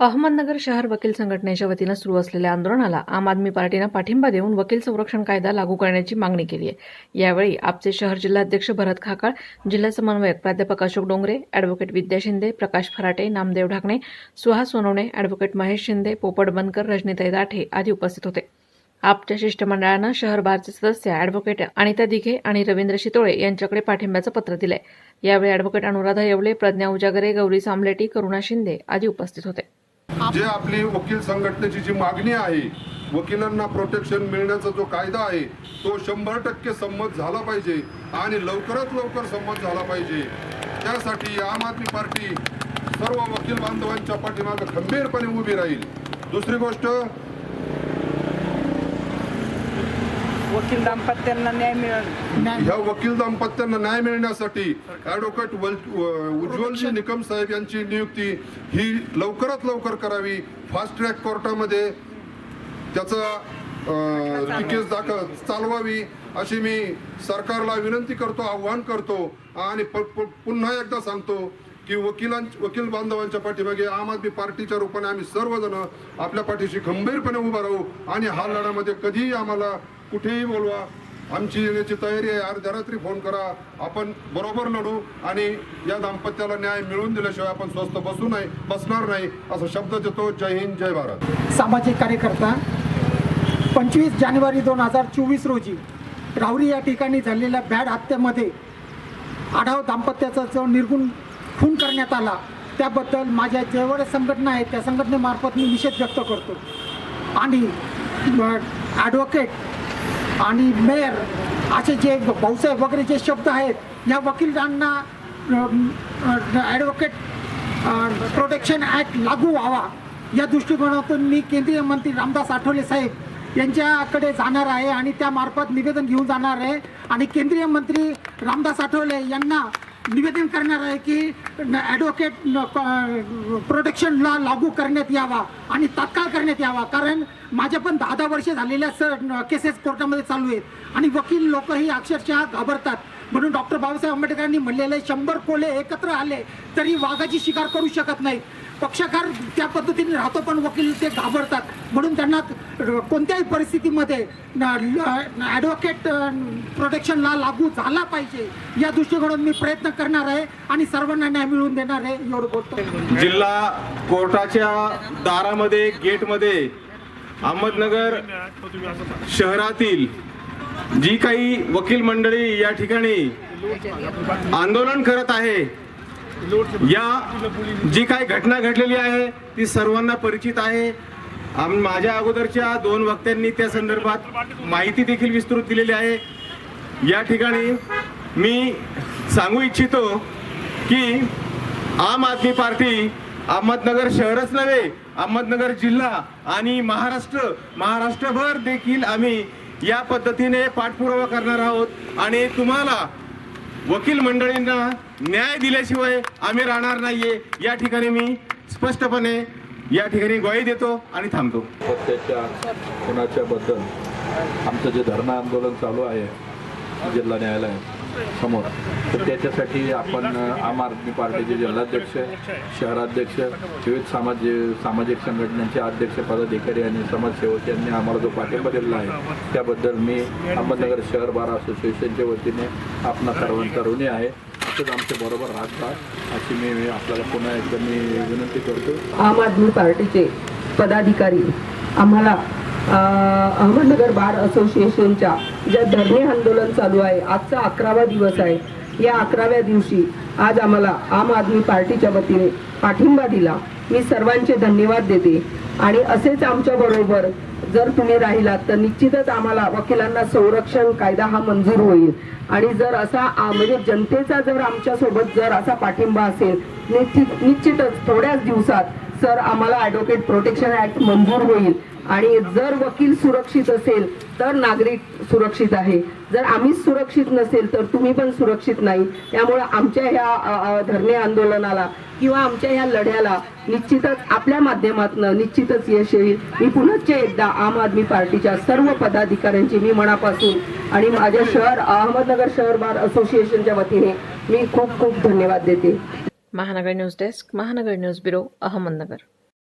अहमदनगर शहर वकील संघटनेच्या वतीनं सुरू असलेल्या आंदोलनाला आम आदमी पार्टीनं पाठिंबा देऊन वकील संरक्षण कायदा लागू करण्याची मागणी केली आहे. यावेळी आपचे शहर जिल्हाध्यक्ष भरत खाकाळ जिल्हा समन्वयक प्राध्यापक अशोक डोंगरे अॅडव्होकेट विद्या शिंदे प्रकाश फराटे नामदेव ढाकणे सुहास सोनवणे अॅडव्होकेट महेश शिंदे पोपट बनकर रजनीताई दाठे आदी उपस्थित होते. आपच्या शिष्टमंडळानं शहर बारचे सदस्य अॅडव्होकेट अनिता दिघे आणि रवींद्र शितोळे यांच्याकडे पाठिंब्याचं पत्र दिलंय. यावेळी अॅडव्होकेट अनुराधा येवले प्रज्ञा उजागरे गौरी सामलेटी करुणा शिंदे आदी उपस्थित होते. जे आपली वकील संघटनेची जी मागणी आहे वकिलांना प्रोटेक्शन मिळण्याचा जो कायदा आहे तो शंभर टक्के संमत झाला पाहिजे आणि लवकरात लवकर संमत झाला पाहिजे. त्यासाठी आम आदमी पार्टी सर्व वकील बांधवांच्या पाठीमागं खंबीरपणे उभी राहील. दुसरी गोष्ट वकील दाम्पत्यांना न्याय मिळेल. ह्या वकील दाम्पत्यांना न्याय मिळण्यासाठी ॲडव्होकेट वल- उज्ज्वलजी निकम साहेब यांची नियुक्ती ही लवकरात लवकर करावी. फास्ट ट्रॅक कोर्टामध्ये त्याचा केस दाखल चालवावी अशी मी सरकारला विनंती करतो आव्हान करतो आणि पुन्हा एकदा सांगतो की वकिलां वकील बांधवांच्या पाठीमागे आम आदमी पार्टीच्या रूपाने आम्ही सर्वजण आपल्या पाठीशी खंबीरपणे उभा राहू आणि हा लढ्यामध्ये कधीही आम्हाला कुठेही बोलवा. आमची येण्याची तयारी आहे. अर्ध्या रात्री फोन करा. आपण बरोबर लढू आणि या दाम्पत्याला न्याय मिळवून दिल्याशिवाय आपण स्वस्त बसू नाही बसणार नाही असा शब्द देतो. जय हिंद जय भारत. सामाजिक कार्यकर्ता पंचवीस जानेवारी दोन हजार चोवीस रोजी राहुरी या ठिकाणी झालेल्या बॅड हत्येमध्ये आढाव दाम्पत्याचा जो निर्गुण खून करण्यात आला त्याबद्दल माझ्या जेवढ्या संघटना आहेत त्या संघटनेमार्फत मी निषेध व्यक्त करतो. आणि ॲडव्होकेट आणि मेयर असे जे भाऊसाहेब वगैरे जे शब्द आहेत या वकिलांना ॲडव्होकेट प्रोटेक्शन ॲक्ट लागू व्हावा. या दृष्टिकोनातून मी केंद्रीय मंत्री रामदास आठवले साहेब यांच्याकडे जाणार आहे आणि त्यामार्फत निवेदन घेऊन जाणार आहे. आणि केंद्रीय मंत्री रामदास आठवले यांना निवेदन करणार आहे की ॲडव्होकेट प्रोटेक्शन लॉ लागू करण्यात यावा आणि तात्काळ करण्यात यावा. कारण माझ्या पण दहा दहा वर्षे झालेल्या स केसेस कोर्टामध्ये चालू आहेत. आणि वकील लोकही अक्षरशः घाबरतात. म्हणून डॉक्टर बाबासाहेब आंबेडकरांनी म्हणलेले शंभर कोले एकत्र आले तरी वाघाची शिकार करू शकत नाही पक्षकार त्या पद्धतीने राहतो पण वकील ते घाबरतात. म्हणून त्यांना कोणत्याही परिस्थितीमध्ये ॲडव्होकेट प्रोटेक्शनला लागू झाला पाहिजे. या दृष्टिकोनातून मी प्रयत्न करणार आहे आणि सर्वांना न्याय मिळवून देणार आहे एवढं बोलतो. जिल्हा कोर्टाच्या दारामध्ये गेटमध्ये अहमदनगर शहरातील जी काही वकील मंडळी या ठिकाणी आंदोलन करत आहे या जी काही घटना घडलेली आहे ती सर्वांना परिचित आहे. आम माझ्या अगोदरच्या दोन वक्त्यांनी त्या संदर्भात माहिती देखील विस्तृत दिलेली आहे. या ठिकाणी मी सांगू इच्छितो की आम आदमी पार्टी अहमदनगर शहरच नव्हे अहमदनगर जिल्हा आणि महाराष्ट्र महाराष्ट्रभर देखील आम्ही या पद्धतीने पाठपुरावा करणार आहोत. आणि तुम्हाला वकील मंडळींना न्याय दिल्याशिवाय आम्ही राहणार नाहीये. या ठिकाणी मी स्पष्टपणे या ठिकाणी ग्वाही देतो आणि थांबतो. हत्येच्या खुनाच्या बद्दल आमचं जे धरणं आंदोलन चालू आहे जिल्हा न्यायालयात समोर. तर त्याच्यासाठी आपण आम आदमी पार्टीचे जिल्हाध्यक्ष शहराध्यक्ष विविध समाज सामाजिक संघटनांचे अध्यक्ष पदाधिकारी आणि समाजसेवक यांनी आम्हाला जो पाठिंबा दिलेला आहे त्याबद्दल मी अहमदनगर शहर बार असोसिएशनच्या वतीने आपणा सर्वांचा ऋणी आहे. असंच आमच्या बरोबर राहतात अशी मी आपल्याला पुन्हा एकदा मी विनंती करतो. आम आदमी पार्टीचे पदाधिकारी आम्हाला अहमदनगर बार असोसिएशनच्या ज्या धरणे आंदोलन चालू आहे आजचा अकरावा दिवस आहे. या अकराव्या दिवशी आज आम्हाला आम आदमी पार्टीच्या वतीने पाठिंबा दिला. मी सर्वांचे धन्यवाद देते. आणि असेच आमच्या बरोबर जर तुम्ही राहिलात तर निश्चितच आम्हाला वकिलांना संरक्षण कायदा हा मंजूर होईल. आणि जर असा म्हणजे जनतेचा जर आमच्यासोबत जर असा पाठिंबा असेल निश्चित निश्चितच थोड्याच दिवसात सर आम्हाला ॲडव्होकेट प्रोटेक्शन ऍक्ट मंजूर होईल. आणि जर वकील सुरक्षित असेल तर नागरिक सुरक्षित आहे. जर आम्हीच सुरक्षित नसेल तर तुम्ही पण सुरक्षित नाही. त्यामुळे आमच्या ह्या धरणे आंदोलनाला किंवा आमच्या ह्या लढ्याला निश्चितच आपल्या माध्यमातनं निश्चितच यश येईल. मी पुनश्च एकदा आम आदमी पार्टीच्या सर्व पदाधिकाऱ्यांची मी मनापासून आणि माझ्या शहर अहमदनगर शहर बार असोसिएशनच्या वतीने मी खूप खूप धन्यवाद देते. Mahanagar news desk Mahanagar news bureau Ahmednagar.